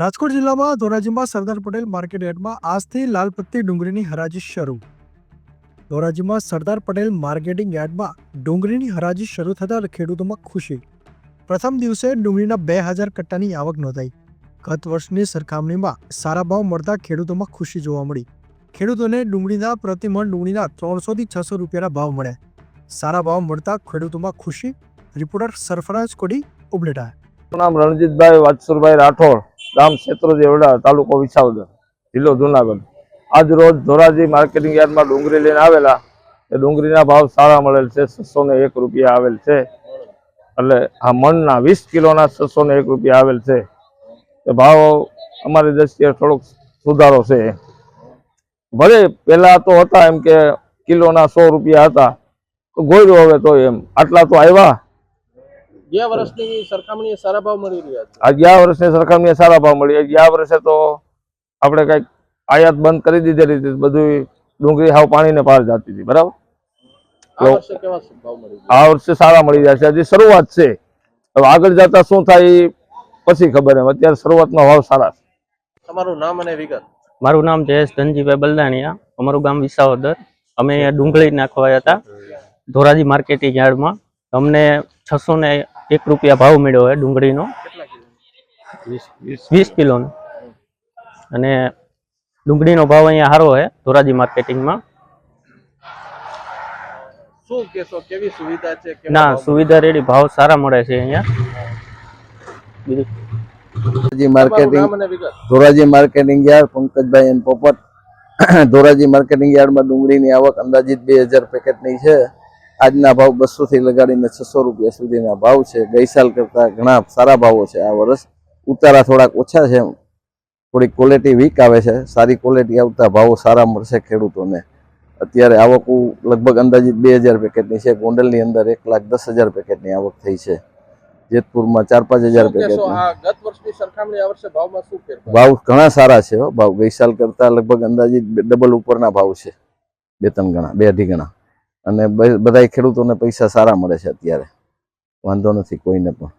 રાજકોટ જિલ્લામાં ધોરાજીમાં સરદાર પટેલ માર્કેટ યાર્ડમાં આજથી લાલપત્તી ડુંગળીની હરાજી શરૂ. ધોરાજીમાં સરદાર પટેલ માર્કેટિંગ યાર્ડમાં ડુંગળીની હરાજી શરૂ થતાં ખેડૂતોમાં ખુશી. પ્રથમ દિવસે ડુંગળીના બે હજાર કટ્ટાની આવક નોંધાઈ. ગત વર્ષની સરખામણીમાં સારા ભાવ મળતા ખેડૂતોમાં ખુશી જોવા મળી. ખેડૂતોને ડુંગળીના પ્રતિમણ ડુંગળીના ત્રણસોથી છસો રૂપિયાના ભાવ મળ્યા. સારા ભાવ મળતા ખેડૂતોમાં ખુશી, રિપોર્ટર સરફરાજ કોડી ઉપલેટા. નામ રણજીતભાઈ વાત્સુરભાઈ રાઠોડ, ગામ ક્ષેત્રો જેવડા તાલુકો વિસાવદર, જિલ્લો જુનાગઢ. આજ રોજ ધોરાજી માર્કેટિંગ યાર્ડમાં ડુંગળી લઈને આવેલા. એ ડુંગળીના ભાવ સારા મળેલ છે, છસો ને એક રૂપિયા આવેલ છે. એટલે આ મણના વીસ કિલોના છસો ને એક રૂપિયા આવેલ છે. એ ભાવ અમારી દ્રષ્ટિએ થોડોક સુધારો છે. ભલે પેલા તો હતા એમ કે કિલોના સો રૂપિયા હતા, તો ગોળ્યો હવે તો એમ. આટલા તો આવ્યા. ગયા વર્ષની સરખામણીએ સારા ભાવ મળી રહ્યા છે. આ ગયા વર્ષની સરખામણીએ સારા ભાવ મળી ગયા વર્ષે તો આપણે કંઈક આયાત બંધ કરી દીધેલી હતી. બધું ડુંગળી હાવ પાણીને પાર જતી હતી. બરાબર? આ વર્ષે મળી રહ્યા સારા મળી જાય છે. હજી શરૂઆત છે. હવે આગળ જતા શું થાય એ પછી ખબર એમ. અત્યારે શરૂઆતમાં ભાવ સારા છે. તમારું નામ અને વિગત. મારું નામ જયેશ ધનજીભાઈ બલદાણિયા. અમારું ગામ વિસાવદર. અમે અહીંયા ડુંગળી નાખવા હતા ધોરાજી માર્કેટિંગ યાર્ડમાં. અમને છસો ને એક રૂપિયા ભાવ મળ્યો હોય ડુંગળીનો. વીસ કિલોનો. અને ડુંગળીનો ભાવ અહીંયા સારો છે ધોરાજી માર્કેટિંગમાં. શું કેશો કેવી સુવિધા છે ના સુવિધા રેડી ભાવ સારા મળે છે અહીંયા. Dhoraji marketing Dhoraji marketing yard Pankajbhai N Popat. Dhoraji marketing યાર્ડમાં ડુંગળીની આવક અંદાજિત બે હજાર પેકેટની છે. આજના ભાવ બસો થી લગાડીને છસો રૂપિયા સુધીના ભાવ છે. ગઈ સાલ કરતા ઘણા સારા ભાવો છે આ વર્ષ. ઉતારા થોડાક ઓછા છે થોડી ક્વોલિટી વીક આવે છે. સારી ક્વોલિટી આવતા ભાવો સારા મળશે ખેડૂતોને. અત્યારે આવક લગભગ અંદાજિત બે હજાર પેકેટની છે. ગોંડલની અંદર એક લાખ દસ હજાર પેકેટની આવક થઈ છે. જેતપુરમાં ચાર પાંચ હજાર ફેરફાર? ભાવ ઘણા સારા છે હો. ભાવ ગઈ સાલ કરતા લગભગ અંદાજિત ડબલ ઉપરના ભાવ છે. બે ત્રણ ગણા બે અઢી ગણા. અને બધા ખેડૂતોને પૈસા સારા મળે છે અત્યારે. વાંધો નથી કોઈને પણ.